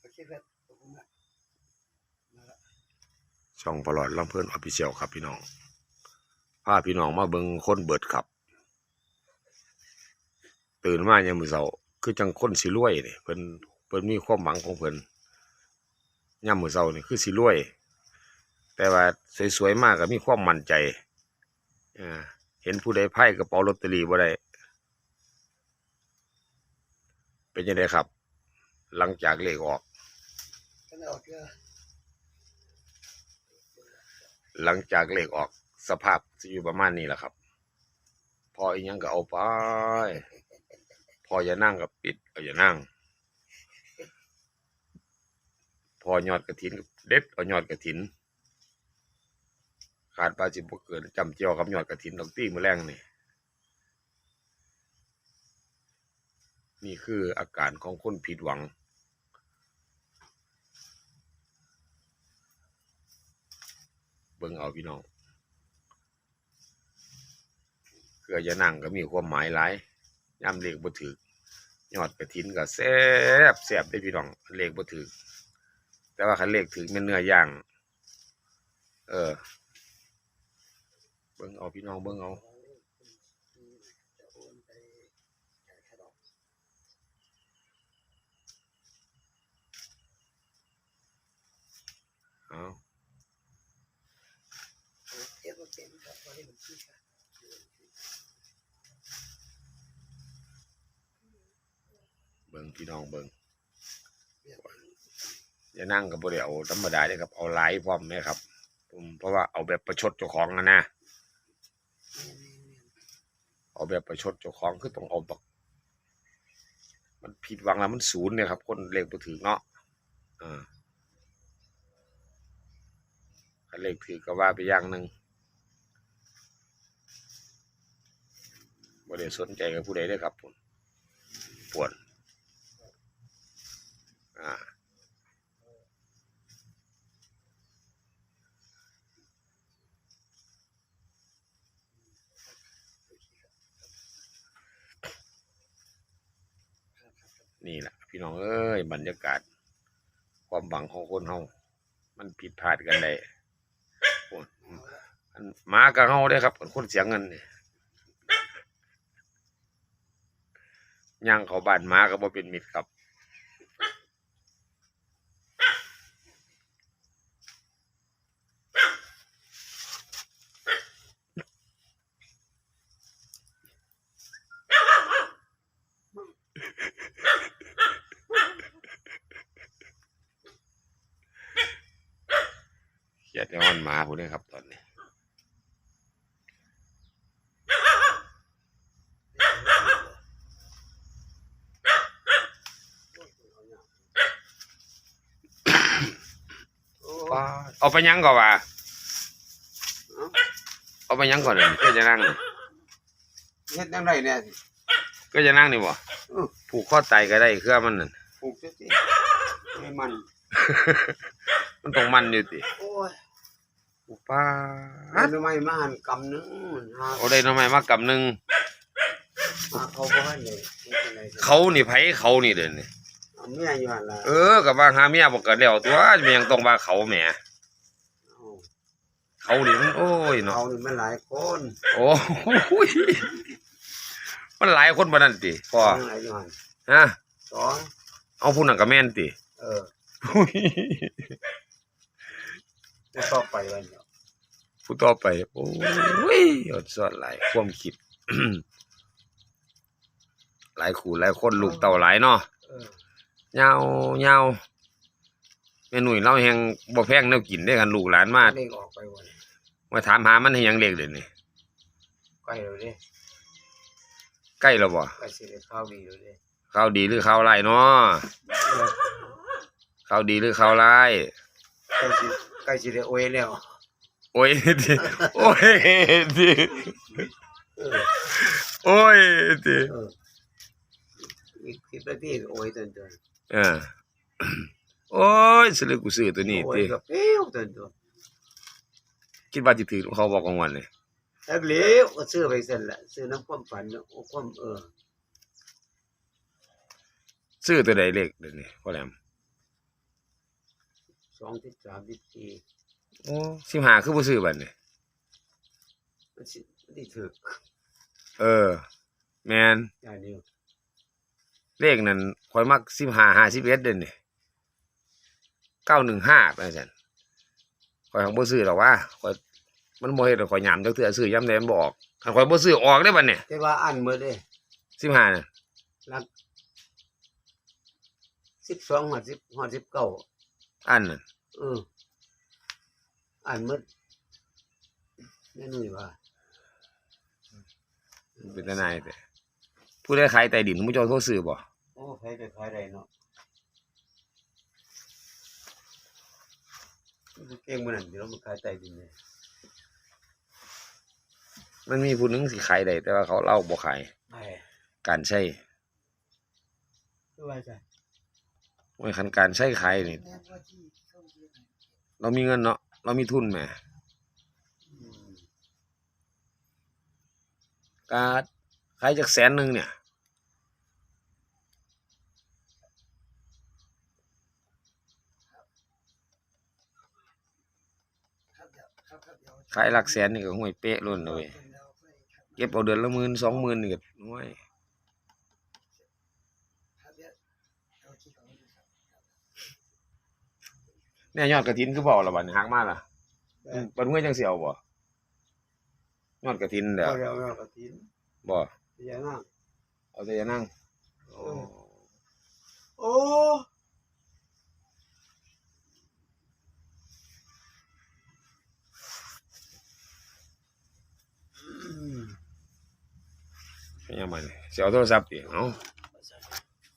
โอเคครับขอบคุณมากช่องปลอดลำเพิ่นออฟฟิเชียลครับพี่น้องพาพี่น้องมาเบิงคนเบิดครับ ตื่นมายังมือเสาคือจังคนสิรวยนี่เพิ่นเพิ่นมีความหวังของเพิ่นยามมือเสานี่คือสิรวย แต่ว่าสวยๆมากก็มีความมั่นใจอ่า เห็นผู้ใดไพ่กระเป๋าลอตเตอรี่บ่ได้เป็นยังไงครับ หลังจากเลขออก หลังจากเลขออก สภาพจะอยู่ประมาณนี้แหละครับ พออีกยังก็เอาไป พออย่านั่งกับปิดเอาอย่านั่ง พอยอดกระถินเด็ดเอายอดกระถิน ขาดปลาจิบเกิดจำเจียวกับยอดกระถินดอกตี้มือแรงนี่นี่คืออาการของคนผิดหวัง เบิ่งเอาพี่น้องเกลือจะนั่งก็มีความหมายหลายย่ำเลขบ่ถือยอดกระถินก็แซ่บแซ่บได้พี่น้องเลขบ่ถือแต่ว่าคันเลขถือเป็นเนื้อย่าง เออ บิ่งเอาพี่น้องเบิ่งเอาจะโอนไปจ่ายค่าดอกเอาเบกับเป็นครับตอนนี้ผมชื่อครับเบิ่งพี่น้องเบิ่งเรียกว่าอย่านั่งกับบ่ได้เอาธรรมดาเด้ครับ เอาหลายพร้อมแม่ครับอืมเพราะว่าเอาแบบประชดเจ้าของอะนะ แม่นแม่นแม่น เอาแบบประชดเจ้าของคือต้องเอาแบบมันผิดหวังแล้วมันศูนย์เนี่ยครับ คนเลขบ่ถือเนาะอ่าเลขถือก็ว่าไปอย่างหนึ่งบ่ได้สนใจกับผู้ใดเลยครับผมปวดอ่า นี่แหละพี่น้องเอ้ยบรรยากาศ ความหวังของคนเฮามันผิดพลาดกันได้โอ้ยอันหมากับเฮาได้ครับคนเสียเงินนี่ย่างเขาบ้านหมาก็บ่เป็นมิตรครับ เครียดย้อนหมาผู้นี้ครับตอนนี้โอ้ป้าเอาไปยังก่อนวะเอาไปยังก่อนเลยก็จะนั่งนี่เฮ็ดยังไงเนี่ยก็จะนั่งนี่บ่อือผูกข้อไตก็ได้เครื่องมันนั่นปลูกเสียสิให้มัน มันต้องมันอยู่ติโอ้ยผู กป้ามันทำไมมาหันกำนึงหาเอาได้ทำไมมากำหนึ่งหาเขาบ่ให้เลยเฮ็ดจังได๋เขานี่ไผเขานี่เด่นนี่เอาเมียอยู่หั่นล่ะเออกับว่าหาเมียบอกกันแล้วตัวมันยังต้องว่าเขาแหมเอาเขานี่มันโอ้ยเนาะเอานี่มันหลายคนโอ้ยมันหลายคนบ่นั่นติพ่อยังไงอยู่หั่นฮะสองเอาผู้นั้นก็แม่นติ เออแล้วต่อไปวันเดียว ผู้ต่อไป โอ้ยอดสอดหลายความคิด หลายขู่หลายคนลูกเต่าหลายเนาะเออยาวยาวแม่หนุ่ยเราแหงบ่แพงแนวกินได้กันลูกหลานมาเด้งออกไปวันมาถามหามันให้หยังเล็กเดี๋ยวนี้ใกล้แล้วเด้ใกล้แล้วบ่ใกล้สิได้ข้าวดีแล้วเด้ข้าวดีหรือข้าวไรายเนาะเออข้าวดีหรือข้าวไรายใกล้สิใกล้สิได้โอ้ยแล้ว โอ้ยดิโอ้ยดิเออโอ้ยดิเอออีกสิบนาทีก็โอ้ยเตินเตินเออโอ้ยสิเลยกูซื้อตัวนี้โอ้ยติก็เปี้ยวเตินเตินคิดว่าสิถือเขาบอกกลางวันเลยแล้วเหลวก็ซื้อไปเสร็จละซื้อน้ำความฝันเนาะโอ้ความเออซื้อตัวใดเลขเดี๋ยวนี้พ่อแหลมสองที่สามที่สี่ โอ้สิบห้าคือบ่ซื้อบัดนี้มันสิมันสิถึกเออ แมนอย่างนี้เลขนั้นข่อยมักสิบห้าห้าสิบเอ็ดเด่นนี่เก้าหนึ่งห้าไปซั่นข่อยของบ่ซื้อหรอกว่าข่อยมันบ่เฮ็ดให้ข่อยยามจักเทื่อซื้อยามใดมันบ่ออกคันข่อยบ่ซื้อออกได้บัดนี้แต่ว่าอันหมดเลยสิบห้าน่ะรักสิบสองหอดสิบหอดสิบเก้าอันน่ะเออ อันหมดแม่นุ่ยว่าเป็นทนายแต่ผู้ใดขายใต้ดินผู้เจ้าโทรซื้อบ่โอ้ใครจะขายได้เนาะมันเก่งมันนั่นเดี๋ยวเรามาขายใต้ดินเลยมันมีผู้หนึงสิขายได้แต่ว่าเขาเล่าบ่ขายไอ้การใช้ตัวจ้ะโอ้ยคันการใช้ขายนี่เรามีเงินเนาะ เรามีทุนแหมกาขายจากแสนหนึ่งเนี่ย ขายหลักแสนนี่ก็ห่วยเป๊ะล้นเลย เก็บเอาเดือนละหมื่นสองหมื่นนี่ก็ห่วย เนี่ยยอดกระถินคือบอกละบัดนี้หักมาล่ะอืมปันห้วยจังเสียวบ่ยอดกระถินเด้อเอาเดี๋ยวเอากระถินบ่พญานาคเอาแต่จะนั่งเออโอ้อืมเป็นยังไงเสียวโทรศัพท์ดิเอา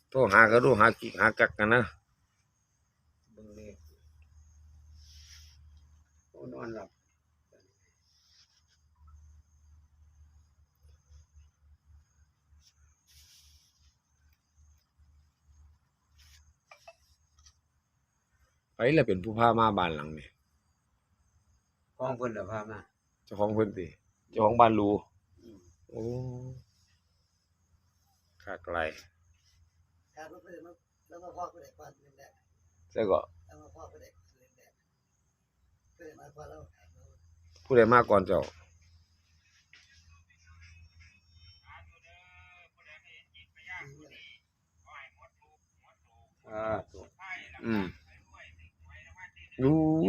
โทรหาก็รู้หากิกหากักกันนะ เบิ่งเลยโอ้นอนหลับ ไปแล้วเป็นผู้พามาบ้านหลังนี่กองเพิ่นน่ะพามาเจ้าของเพิ่นติเจ้าของบ้านรู้อืมโอ้ขาดไกลการรถไปเลยมาแล้วมาพ่อก็ได้ความเรียนแรกแล้วก็แล้วมาพ่อก็ได้เรียนแรกก็เลยมาพ่อแล้วผู้ใดมาก่อนเจ้าอ่าถูกอืมอุ้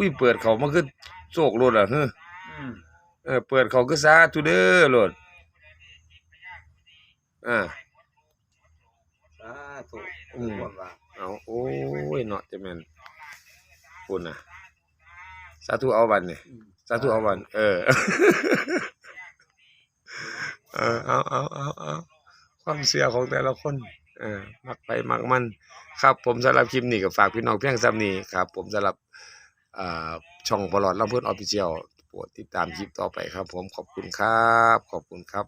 ยเปิดเขามาคือโศกโลดอะเฮ้ออืมเออเปิดเขาคือสาธุเด้อโลดอ่าอ่าถูกอืมบอกว่าเอาโอ้ยเนาะจะแม่นคุณน่ะสาธุเอาบันนี่อืมสาธุเอาบัน เออ เออเอาเอาเอาเอาความเสียของแต่ละคนเออมักไปมักมัน ครับผมสำหรับคลิปนี้ก็ฝากพี่น้องเพียงซ้ำนี้ครับ ผมสำหรับอ่า ช่องบอลอดลำเพื่อนออฟฟิเชียลโปรดติดตามคลิปต่อไปครับ ผมขอบคุณครับ ขอบคุณครับ